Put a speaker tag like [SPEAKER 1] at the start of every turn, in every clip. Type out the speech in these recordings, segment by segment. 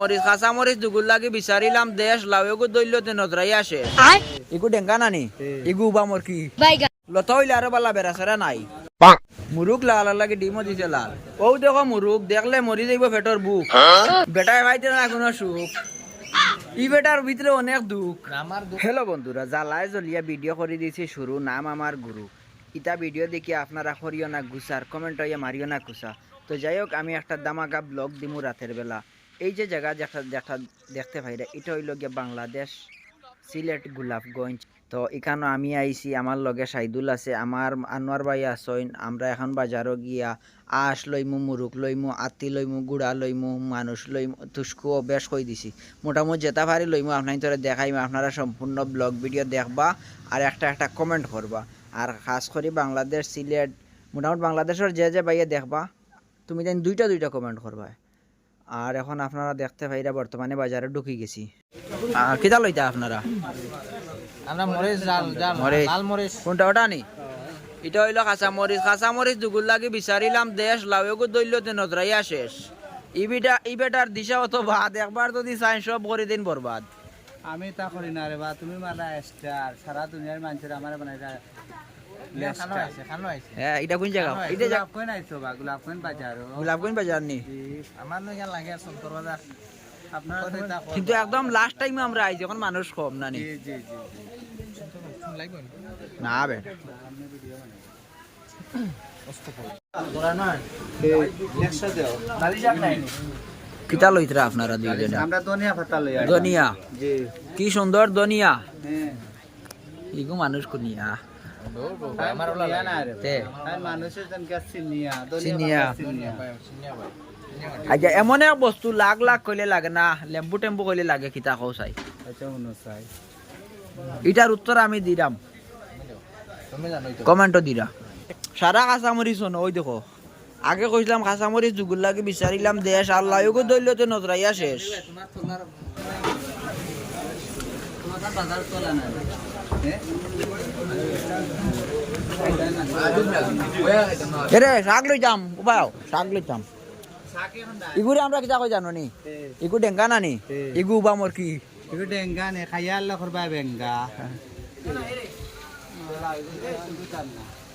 [SPEAKER 1] মরিচ খাসা মরিচ দুগুল লাগি বিচারিলাম দেশ লাউগু দৈল্য তে নজরাই আসে ইগু ডেঙ্গা নানি ইগু কি লত হইলে আরও বালা নাই। মুরুক লাল লাগে ডিমও দিছে লাল। ও দেখো মুরুক দেখলে মরি যাইব পেটর বুক। বেটায় ভাইতে না কোনো সুখ। ই বেটার ভিতরে অনেক দুঃখ। হ্যালো বন্ধুরা জ্বালায় জ্বলিয়া ভিডিও করে দিয়েছি শুরু নাম আমার গুরু ইটা ভিডিও দেখি আপনারা করিও না গুসার কমেন্ট হইয়া মারিও না কুসা তো যাই হোক আমি একটা দামাকা ব্লগ দিমু রাতের বেলা। এই যে জায়গা দেখা দেখা দেখতে পাইরা এটা হইল গিয়া বাংলাদেশ সিলেট গোলাপগঞ্জ। তো এখানে আমি আইছি, আমার লগে সাইদুল আছে, আমার আনোয়ার ভাই আসইন আমরা এখন বাজারও গিয়া আঁশ লইমু মুরুক লইমু, আতি লইমু, গুড়া লইমু, মানুষ লইমু, তুস্কু বেশ কই দিছি। মোটামুটি যেটা পারি লইমু আপনার তোরে দেখাইমু, আপনারা সম্পূর্ণ ব্লগ ভিডিও দেখবা আর একটা একটা কমেন্ট করবা। আর খাস করে বাংলাদেশ সিলেট, মোটামুটি বাংলাদেশের যে যে বাইয়ে দেখবা, তুমি যেন দুইটা দুইটা কমেন্ট করবা। আর এখন আপনারা দেখতে পাইরা বর্তমানে বাজারে ঢুকি গেছি। আর কিতা লইতা আপনারা?
[SPEAKER 2] আমরা মরিচ জাল জাল
[SPEAKER 1] মরিচ।
[SPEAKER 2] লাল মরিচ।
[SPEAKER 1] কোনটা ওটা নি? এটা হইল কাঁচা মরিচ। কাঁচা মরিচ দুগুল লাগি বিচারিলাম দেশ লাউগু দৈল্যতে নজরাইয়া শেষ। ইবিটা ইবেটার দিশা অত ভাত একবার যদি চাই সব করে দিন বরবাদ।
[SPEAKER 2] আমি তা করি না রে বা তুমি মালা স্টার সারা দুনিয়ার মানুষের আমার বানাই
[SPEAKER 1] হ্যাঁ এটা কোন জায়গা? এটা জায়গা
[SPEAKER 2] আইছো বা গোলাপ বাজার
[SPEAKER 1] গোলাপগঞ্জ বাজার নি?
[SPEAKER 2] আমার নয় লাগে সন্তর বাজার
[SPEAKER 1] কিন্তু একদম লাস্ট টাইমে আমরা আইছি এখন মানুষ কম না নি? না বেটা কিতা লইতরা আপনারা দুইজনে?
[SPEAKER 2] আমরা দুনিয়া ফাতা লই
[SPEAKER 1] দনিয়া
[SPEAKER 2] জি।
[SPEAKER 1] কি সুন্দর দনিয়া
[SPEAKER 2] হ্যাঁ।
[SPEAKER 1] ইগু মানুষ কুনিয়া। আচ্ছা এমন এক বস্তু লাখ লাখ কইলে লাগে না লেম্বু টেম্বু কইলে লাগে কিতা কও চাই? এটার উত্তর আমি দিলাম কমেন্টও দিরা সারা কাঁচামরিচ শোনো ওই দেখো। আগে কইছিলাম কাঁচামরিচ যুগুর লাগে বিচারিলাম দেশ আল্লাহ ইগো দৈল্যতে নজরাইয়া শেষ।
[SPEAKER 2] বাজার চলা না
[SPEAKER 1] এরে শাক লই যাম উপায় শাক লই যাম ইগুরে আমরা কিতা কই জানো নি ইগু ডেঙ্গা না নি ইগু উবা মোর কি
[SPEAKER 2] ইগু ডেঙ্গা নে kayak lo korba bengga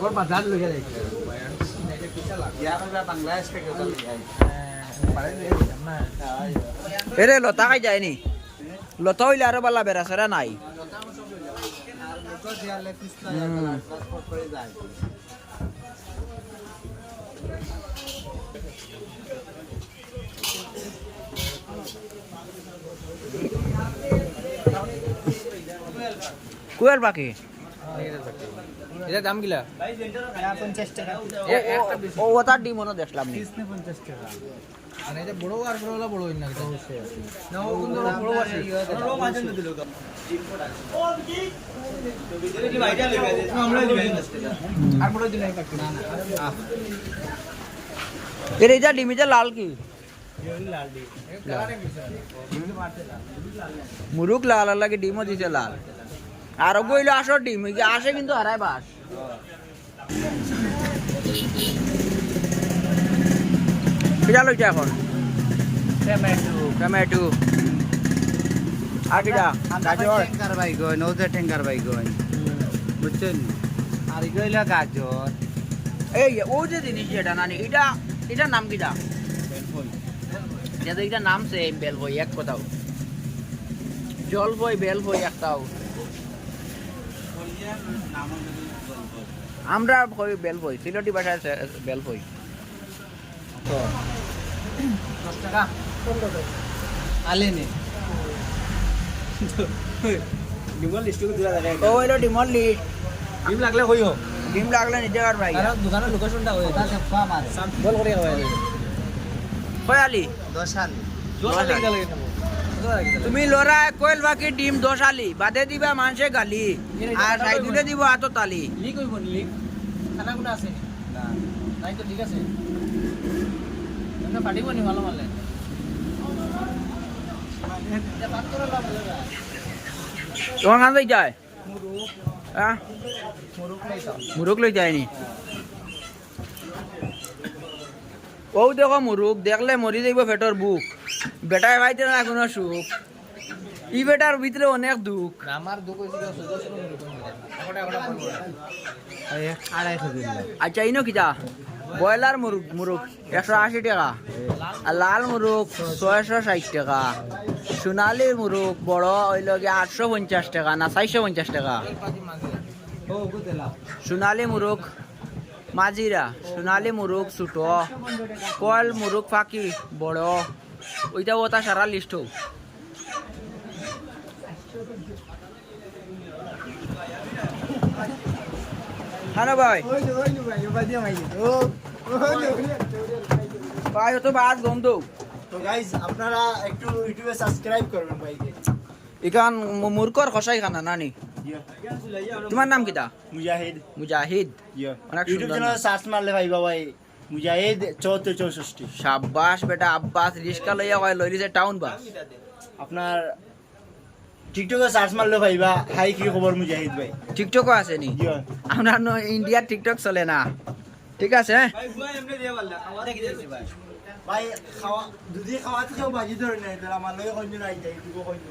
[SPEAKER 2] Korba Bangladesh ke kita lihat.
[SPEAKER 1] এরে লতা খাই যায়নি লতা হইলে আরও বালা বেড়াছেরা নাই পাখি
[SPEAKER 2] এটা দাম
[SPEAKER 1] ও ওটার ডিম দেখলাম নি।
[SPEAKER 2] এটা বড় আর বড় হলো বড় না এটা। হচ্ছে না ও কিন্তু বড় আছে বড় মাঝে দিল আর বড় দিল না না
[SPEAKER 1] এর এটা ডিম এটা লাল কি? মুরুক লাল। আর লাগে ডিমও দিছে লাল। আর গইল আসর ডিম। আসে কিন্তু হারাই বাস। কিটা লইছে এখন। টমেটো আর কিটা? গাজর।
[SPEAKER 2] ঠেঙ্গার বাইগন নৌজা ঠেঙ্গার বাইগন। বুঝছেন? আর এগুলো গাজর।
[SPEAKER 1] এই ও যে জিনিস যেটা নানি এটা এটার নাম কিটা? যেটা এটা নাম সে বেল বই এক কথাও। জল বই বেল বই একটাও। আমরা কই বেল বই সিলেটি ভাষায় সে- বেল বই
[SPEAKER 2] দশ টাকা? আলে নে ডিমল লিস্ট করে দিলা
[SPEAKER 1] ও হইল ডিমল লিস্ট।
[SPEAKER 2] ডিম লাগলে কইও
[SPEAKER 1] ডিম লাগলে নিজে কার ভাই।
[SPEAKER 2] আর দোকানের লোকেশনটা হই তা সব মারে বল করে খাওয়াই
[SPEAKER 1] কয় আলি।
[SPEAKER 2] দশ আলি।
[SPEAKER 1] দশ আলি। তুমি লড়া কয়েল বাকি ডিম দশ আলি। বাদে দিবা মানুষে গালি। আর সাইডুলে দিব আতো তালি
[SPEAKER 2] লিক হইব লিক খানা কোনা আছে? না। নাই তো ঠিক আছে। ফাটিব নি ভালো মারলে
[SPEAKER 1] তোমার কান লই যায়? মুরুক লই যায়নি ও দেখো মুরুক দেখলে মরি যাইব পেটর বুক। বেটায় ভাইতে না কোনো সুখ। ই বেটার ভিতরে অনেক দুঃখ।
[SPEAKER 2] আমার দুঃখ
[SPEAKER 1] আচ্ছা ইনো কিতা ব্রয়লার মুরুগ মুরুগ একশো আশি টাকা। আর লাল মুরুগ ছয়শো ষাট টাকা। সোনালি মুরুগ বড় হইল গিয়ে আটশো পঞ্চাশ টাকা না চারশো পঞ্চাশ টাকা। সোনালি মুরুগ মাজিরা। সোনালি মুরুগ ছোট। কল মুরুগ ফাঁকি বড়। ওইটা ওটা সারা লিস্ট হোক। হ্যাঁ ভাই। ভাই তো বাদ গম দৌ
[SPEAKER 3] তো গাইজ আপনারা একটু ইউটিউবে সাবস্ক্রাইব করবেন ভাইকে।
[SPEAKER 1] ইখান মূর্খর খসাই খানা নানি। তোমার নাম কিতা
[SPEAKER 3] Mujahid.
[SPEAKER 1] Mujahid.
[SPEAKER 3] YouTube channel search মারলে ভাই বাবাই মুজাহিদ চৌহত্তর চৌষট্টি।
[SPEAKER 1] সাব্বাস বেটা আব্বাস রিস্কা লইয়া কয় লইলিছে টাউন বাস?
[SPEAKER 3] আপনার টিকটকে সার্চ মারলে ভাইবা হাই কি খবর মুজাহিদ ভাই?
[SPEAKER 1] টিকটকও আছে নি? আমরা ইন্ডিয়ার টিকটক চলে না। ঠিক আছে? হ্যাঁ?
[SPEAKER 3] ভাই? খাওয়া যদি খাওয়া থেকেও বাজি ধরে নাই তাহলে আমার লগে কইন নাই যাই ইউটিউবে কইন।